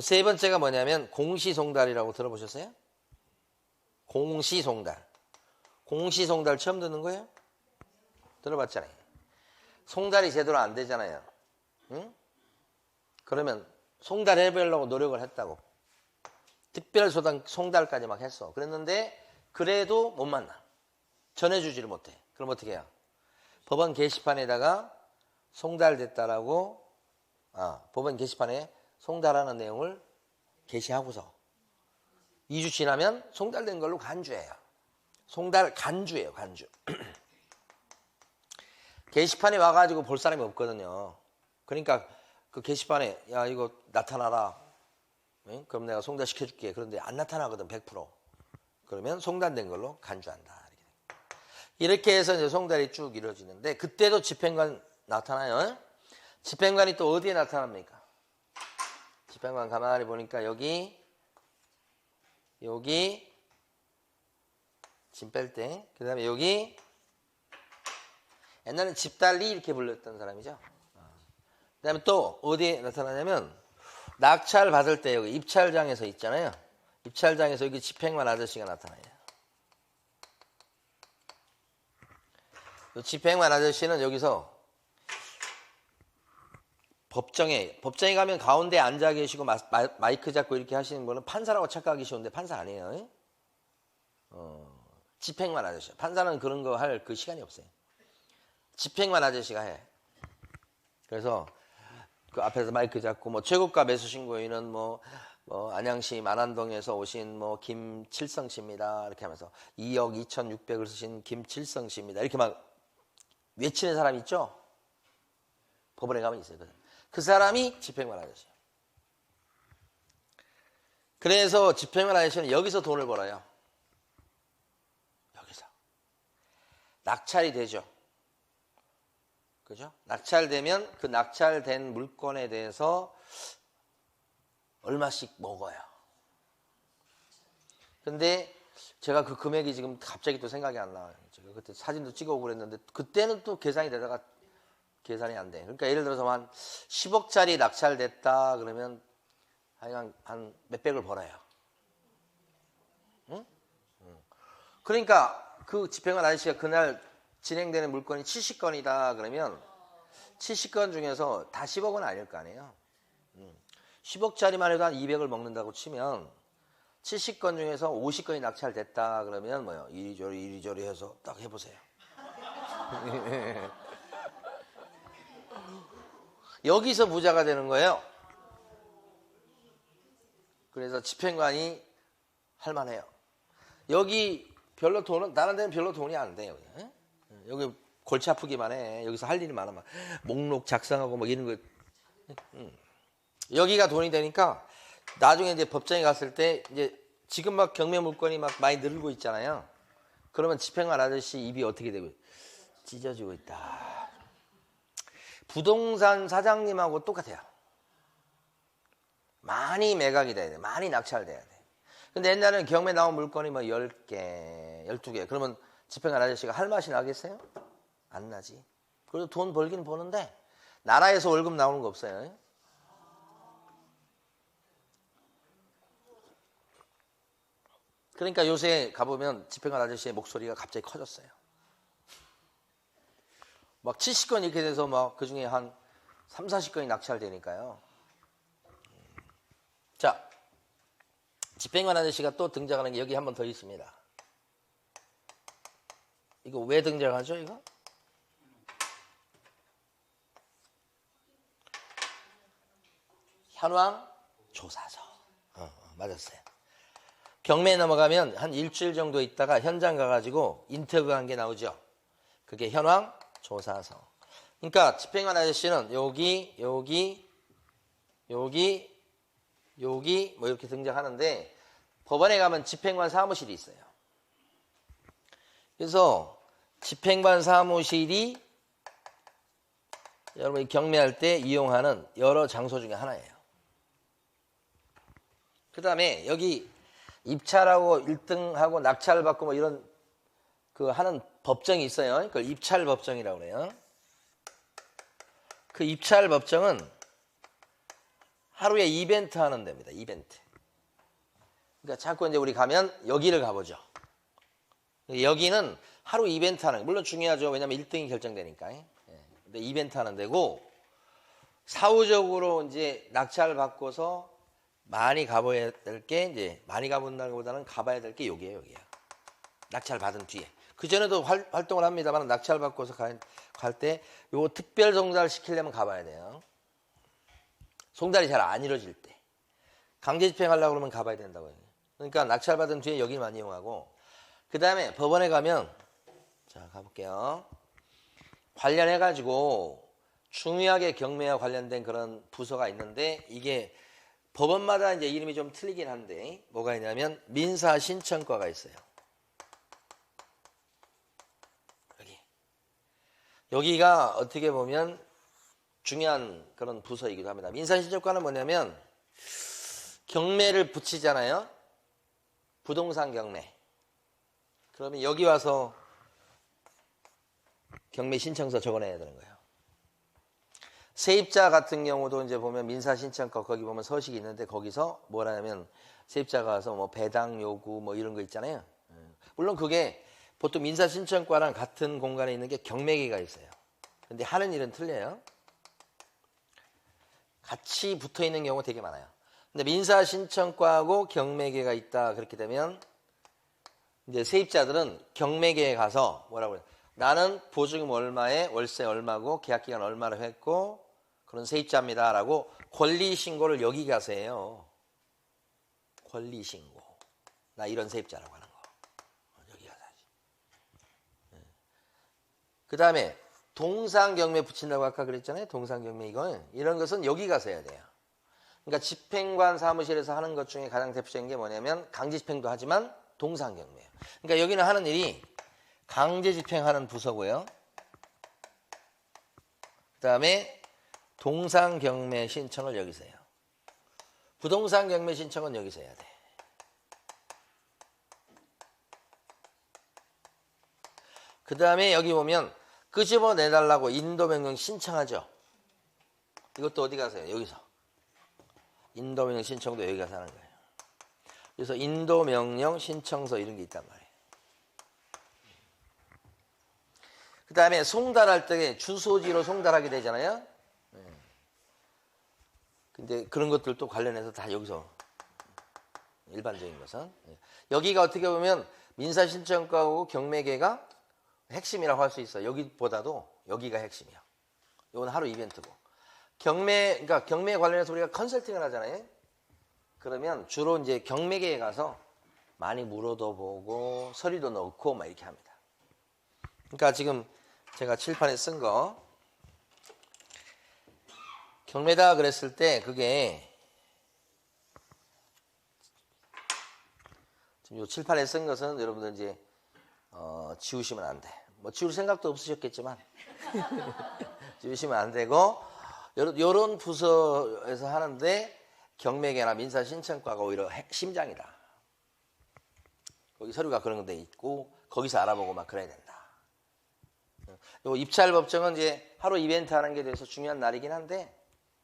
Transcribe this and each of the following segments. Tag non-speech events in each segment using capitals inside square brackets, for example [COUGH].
세 번째가 뭐냐면 공시송달이라고 들어보셨어요? 공시송달. 공시송달 처음 듣는 거예요? 들어봤잖아요. 송달이 제대로 안 되잖아요. 응? 그러면 송달 해보려고 노력을 했다고. 특별소당 송달까지 막 했어. 그랬는데 그래도 못 만나. 전해주지를 못해. 그럼 어떻게 해요? 법원 게시판에다가 송달됐다라고 아, 법원 게시판에 송달하는 내용을 게시하고서 2주 지나면 송달된 걸로 간주해요. 송달 간주예요, 간주. [CLEARS THROAT] 게시판에 와가지고 볼 사람이 없거든요. 그러니까 그 게시판에 야 이거 나타나라. 응? 그럼 내가 송달 시켜줄게. 그런데 안 나타나거든 100%. 그러면 송달된 걸로 간주한다. 이렇게 해서 이제 송달이 쭉 이루어지는데 그때도 집행관 나타나요. 집행관이 또 어디에 나타납니까? 집행관 가만히 보니까 여기 여기 짐 뺄 때, 그 다음에 여기 옛날에 집달리 이렇게 불렸던 사람이죠. 그 다음에 또 어디에 나타나냐면 낙찰 받을 때 여기 입찰장에서 있잖아요. 입찰장에서 여기 집행관 아저씨가 나타나요. 이 집행관 아저씨는 여기서 법정에 법정에 가면 가운데 앉아 계시고 마, 마, 이크 잡고 이렇게 하시는 분은 판사라고 착각하기 쉬운데 판사 아니에요. 어, 집행관 아저씨. 판사는 그런 거 할 그 시간이 없어요. 집행관 아저씨가 해. 그래서 그 앞에서 마이크 잡고 뭐 최고가 매수 신고인은 뭐, 뭐 안양시 만안동에서 오신 뭐 김칠성 씨입니다. 이렇게 하면서 2억 2,600을 쓰신 김칠성 씨입니다. 이렇게 막 외치는 사람 있죠? 법원에 가면 있어요. 그 사람이 집행관 아저씨예요. 그래서 집행관 아저씨는 여기서 돈을 벌어요. 여기서. 낙찰이 되죠. 그죠? 낙찰되면 그 낙찰된 물건에 대해서 얼마씩 먹어요. 근데 제가 그 금액이 지금 갑자기 또 생각이 안 나요. 제가 그때 사진도 찍어오고 그랬는데 그때는 또 계산이 되다가 계산이 안 돼. 그러니까 예를 들어서 한 10억짜리 낙찰됐다 그러면 한, 한 몇백을 벌어요. 응? 응. 그러니까 그 집행관 아저씨가 그날 진행되는 물건이 70건이다 그러면 70건 중에서 다 10억은 아닐 거 아니에요. 10억짜리만 해도 한 200을 먹는다고 치면 70건 중에서 50건이 낙찰됐다 그러면 뭐요? 이리저리 이리저리 해서 딱 해보세요. [LAUGHS] 여기서 부자가 되는 거예요. 그래서 집행관이 할만해요. 여기 별로 돈은 다른 데는 별로 돈이 안 돼요. 여기, 여기 골치 아프기만 해. 여기서 할 일이 많아. 목록 작성하고 뭐 이런 거. 여기가 돈이 되니까 나중에 이제 법정에 갔을 때 이제 지금 막 경매 물건이 막 많이 늘고 있잖아요. 그러면 집행관 아저씨 입이 어떻게 되고 찢어지고 있다. 부동산 사장님하고 똑같아요. 많이 매각이 돼야 돼. 많이 낙찰돼야 돼. 근데 옛날에는 경매 나온 물건이 뭐 10개, 12개. 그러면 집행관 아저씨가 할 맛이 나겠어요? 안 나지. 그래도 돈 벌기는 버는데 나라에서 월급 나오는 거 없어요. 그러니까 요새 가보면 집행관 아저씨의 목소리가 갑자기 커졌어요. 막 70건 이렇게 돼서 막 그 중에 한 3, 40건이 낙찰되니까요. 자, 집행관 아저씨가 또 등장하는 게 여기 한 번 더 있습니다. 이거 왜 등장하죠, 이거? 현황 조사서. 어, 어, 맞았어요. 경매에 넘어가면 한 일주일 정도 있다가 현장 가가지고 인터뷰한 게 나오죠. 그게 현황 조사서. 그러니까 집행관 아저씨는 여기, 여기, 여기, 여기 뭐 이렇게 등장하는데 법원에 가면 집행관 사무실이 있어요. 그래서 집행관 사무실이 여러분이 경매할 때 이용하는 여러 장소 중에 하나예요. 그 다음에 여기 입찰하고 1등하고 낙찰 받고 뭐 이런 그 하는 법정이 있어요. 그걸 입찰 법정이라고 그래요. 그 입찰 법정은 하루에 이벤트 하는 데입니다. 이벤트. 그러니까 자꾸 이제 우리 가면 여기를 가보죠. 여기는 하루 이벤트 하는, 물론 중요하죠. 왜냐면 1등이 결정되니까. 예. 근데 이벤트 하는 데고, 사후적으로 이제 낙찰 받고서 많이 가봐야 될 게, 이제 많이 가본다는 것보다는 가봐야 될 게 여기에요, 여기야. 낙찰 받은 뒤에. 그 전에도 활, 활동을 합니다만 낙찰 받고서 갈때요 특별 송달 시키려면 가봐야 돼요. 송달이 잘 안 이루어질 때. 강제 집행하려고 그러면 가봐야 된다고요. 그러니까 낙찰 받은 뒤에 여기 많이 이용하고 그 다음에 법원에 가면 자 가볼게요. 관련해 가지고 중요하게 경매와 관련된 그런 부서가 있는데 이게 법원마다 이제 이름이 좀 틀리긴 한데 뭐가 있냐면 민사 신청과가 있어요. 여기 여기가 어떻게 보면 중요한 그런 부서이기도 합니다. 민사 신청과는 뭐냐면 경매를 붙이잖아요. 부동산 경매. 그러면 여기 와서 경매 신청서 적어내야 되는 거예요. 세입자 같은 경우도 이제 보면 민사 신청과 거기 보면 서식이 있는데 거기서 뭐라냐면 세입자가 와서 뭐 배당 요구 뭐 이런 거 있잖아요. 음. 물론 그게 보통 민사 신청과랑 같은 공간에 있는 게 경매계가 있어요. 근데 하는 일은 틀려요. 같이 붙어 있는 경우가 되게 많아요. 근데 민사 신청과하고 경매계가 있다 그렇게 되면 이제 세입자들은 경매계에 가서 뭐라고 그래요? 나는 보증금 얼마에 월세 얼마고 계약 기간 얼마로 했고 그런 세입자입니다라고 권리 신고를 여기 가서 해요. 권리 신고. 나 이런 세입자라고 하는 거. 여기 가서 하지. 그 다음에 동상경매 붙인다고 아까 그랬잖아요. 동상경매 이건 이런 것은 여기 가서 해야 돼요. 그러니까 집행관 사무실에서 하는 것 중에 가장 대표적인 게 뭐냐면 강제 집행도 하지만 동상경매예요. 그러니까 여기는 하는 일이 강제 집행하는 부서고요. 그 다음에 동상경매 신청을 여기서 해요. 부동산 경매 신청은 여기서 해야 돼. 그 다음에 여기 보면 끄집어 내달라고 인도 명령 신청하죠. 이것도 어디 가서 해요? 여기서. 인도 명령 신청도 여기 가서 하는 거예요. 그래서 인도 명령 신청서 이런 게 있단 말이에요. 그 다음에 송달할 때 주소지로 송달하게 되잖아요. 네. 근데 그런 것들도 관련해서 다 여기서 일반적인 것은 네. 여기가 어떻게 보면 민사신청과하고 경매계가 핵심이라고 할 수 있어. 여기보다도 여기가 핵심이야. 이건 하루 이벤트고. 경매, 그러니까 경매 관련해서 우리가 컨설팅을 하잖아요. 그러면 주로 이제 경매계에 가서 많이 물어도 보고 서류도 넣고 막 이렇게 합니다. 그러니까 지금 제가 칠판에 쓴 거 경매다 그랬을 때 그게 지금 요 칠판에 쓴 것은 여러분들 이제 어, 지우시면 안 돼. 뭐 지울 생각도 없으셨겠지만 [LAUGHS] 지우시면 안 되고 요런 부서에서 하는데 경매계나 민사 신청과가 오히려 핵- 심장이다. 거기 서류가 그런 데 있고 거기서 알아보고 막 그래야 된다. 요 입찰 법정은 이제 하루 이벤트 하는 게 대해서 중요한 날이긴 한데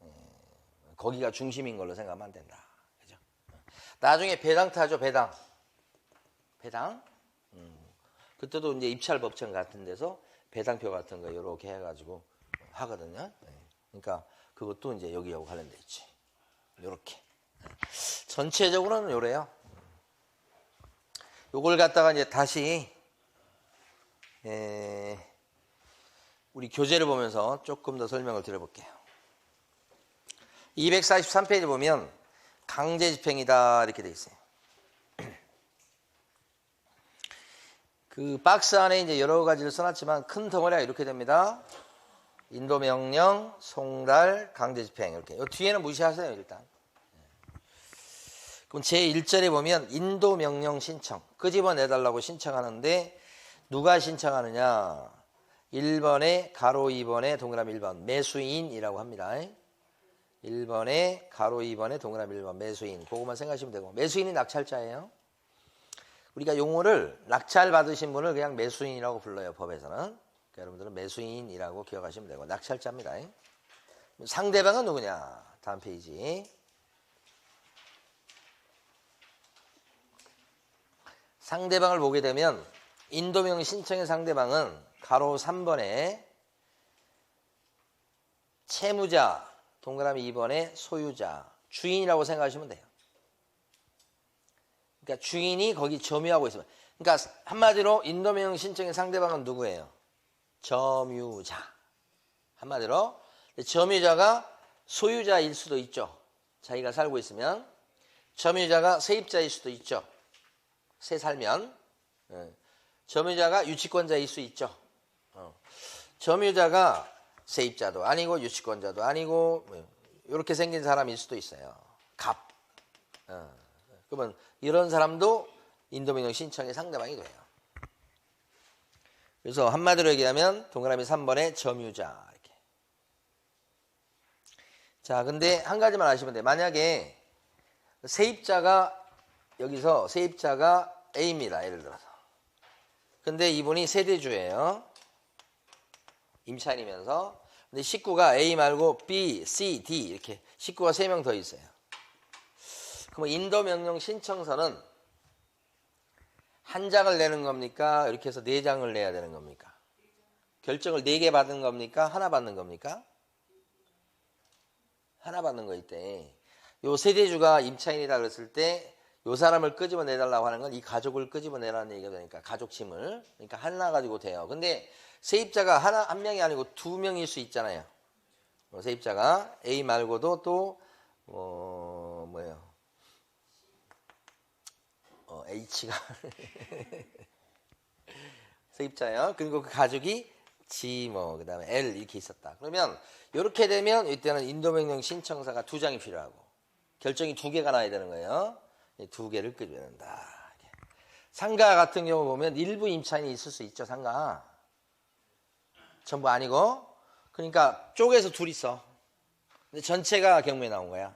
에, 거기가 중심인 걸로 생각하면 안 된다. 그죠? 나중에 배당 타죠, 배당. 배당? 음, 그때도 이제 입찰 법정 같은 데서 배당표 같은 거 이렇게 해가지고 하거든요. 네. 그러니까 그것도 이제 여기하고 관련돼 있지. 요렇게. 전체적으로는 요래요. 요걸 갖다가 이제 다시 에, 우리 교재를 보면서 조금 더 설명을 드려볼게요. 243페이지 보면 강제 집행이다 이렇게 돼 있어요. 그 박스 안에 이제 여러 가지를 써놨지만 큰 덩어리가 이렇게 됩니다. 인도 명령, 송달, 강제 집행 이렇게. 이 뒤에는 무시하세요 일단. 그럼 제 1절에 보면 인도 명령 신청 끄집어 내달라고 신청하는데 누가 신청하느냐? 1번에 가로 2번에 동그라미 1번 매수인이라고 합니다. 1번에 가로 2번에 동그라미 1번 매수인 그것만 생각하시면 되고 매수인이 낙찰자예요. 우리가 용어를 낙찰 받으신 분을 그냥 매수인이라고 불러요 법에서는. 그러니까 여러분들은 매수인이라고 기억하시면 되고 낙찰자입니다. 상대방은 누구냐? 다음 페이지. 상대방을 보게 되면 인도명 신청의 상대방은 가로 3번에 채무자 동그라미 2번에 소유자 주인이라고 생각하시면 돼요. 그러니까 주인이 거기 점유하고 있어요. 그러니까 한마디로 인도명 신청의 상대방은 누구예요? 점유자. 한마디로 점유자가 소유자일 수도 있죠. 자기가 살고 있으면 점유자가 세입자일 수도 있죠. 세 살면 예. 점유자가 유치권자일 수 있죠. 어. 점유자가 세입자도 아니고 유치권자도 아니고 이렇게 생긴 사람일 수도 있어요. 갑. 어. 그러면 이런 사람도 인도명령 신청의 상대방이 돼요. 그래서 한마디로 얘기하면 동그라미 3번에 점유자 이렇게. 자, 근데 한 가지만 아시면 돼요. 만약에 세입자가 여기서 세입자가 A입니다. 예를 들어서. 근데 이분이 세대주예요. 임차인이면서. 근데 식구가 A 말고 B, C, D 이렇게 식구가 3명 더 있어요. 그럼 인도 명령 신청서는 한 장을 내는 겁니까? 이렇게 해서 네 장을 내야 되는 겁니까? 결정을 네 개 받는 겁니까? 하나 받는 겁니까? 하나 받는 거 있대. 요 세대주가 임차인이다 그랬을 때 요 사람을 끄집어 내달라고 하는 건 이 가족을 끄집어 내라는 얘기가 되니까 가족 짐을 그러니까 하나 가지고 돼요. 근데 세입자가 하나 한 명이 아니고 두 명일 수 있잖아요. 어, 세입자가 A 말고도 또 어, 뭐예요? 어, H가 [LAUGHS] 세입자예요. 그리고 그 가족이 G 뭐 그다음에 L 이렇게 있었다. 그러면 이렇게 되면 이때는 인도 명령 신청서가 두 장이 필요하고 결정이 두 개가 나야 되는 거예요. 이두 개를 끄집어낸다. 상가 같은 경우 보면 일부 임차인이 있을 수 있죠. 상가 전부 아니고 그러니까 쪼개서 둘 있어. 근데 전체가 경무에 나온 거야.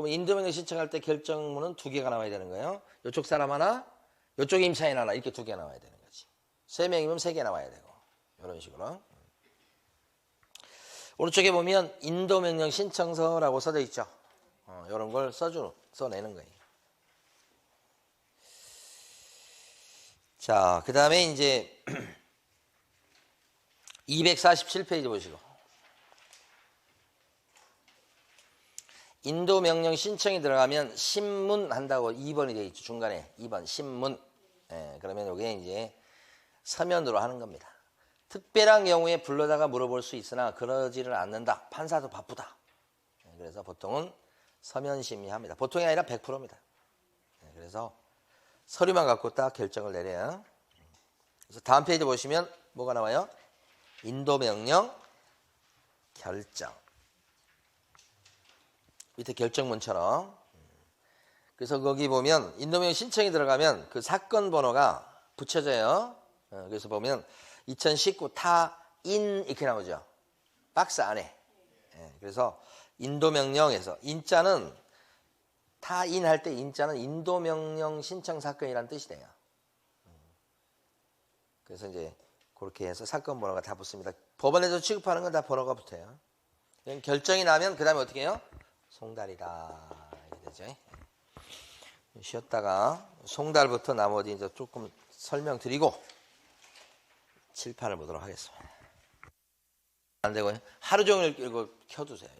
그러면 인도명령 신청할 때 결정문은 두 개가 나와야 되는 거예요. 이쪽 사람 하나, 이쪽 임차인 하나 이렇게 두 개 나와야 되는 거지. 세 명이면 세 개 나와야 되고 이런 식으로. 오른쪽에 보면 인도명령 신청서라고 써져 있죠. 어, 이런 걸 써주 써내는 거예요. 자, 그 다음에 이제 [CLEARS THROAT] 247페이지 보시고. 인도 명령 신청이 들어가면 신문 한다고 2번이 되어 있죠. 중간에 2번 신문. 예, 그러면 이게 이제 서면으로 하는 겁니다. 특별한 경우에 불러다가 물어볼 수 있으나 그러지를 않는다. 판사도 바쁘다. 예, 그래서 보통은 서면 심의합니다. 보통이 아니라 100%입니다. 예, 그래서 서류만 갖고 딱 결정을 내려요. 그래서 다음 페이지 보시면 뭐가 나와요? 인도 명령 결정. 밑에 결정문처럼. 그래서 거기 보면 인도명 신청이 들어가면 그 사건 번호가 붙여져요. 어, 그래서 보면 2019 타인 이렇게 나오죠. 박스 안에. 예, 그래서 인도명령에서 인자는 타인 할 때 인자는 인도명령 신청 사건이라는 뜻이 돼요. 음. 그래서 이제 그렇게 해서 사건 번호가 다 붙습니다. 법원에서 취급하는 건 다 번호가 붙어요. 결정이 나면 그 다음에 어떻게 해요? 송달이다. 이렇게 되죠. 예. 쉬었다가 송달부터 나머지 이제 조금 설명드리고 칠판을 보도록 하겠습니다. 안 되고 하루 종일 이거 켜두세요.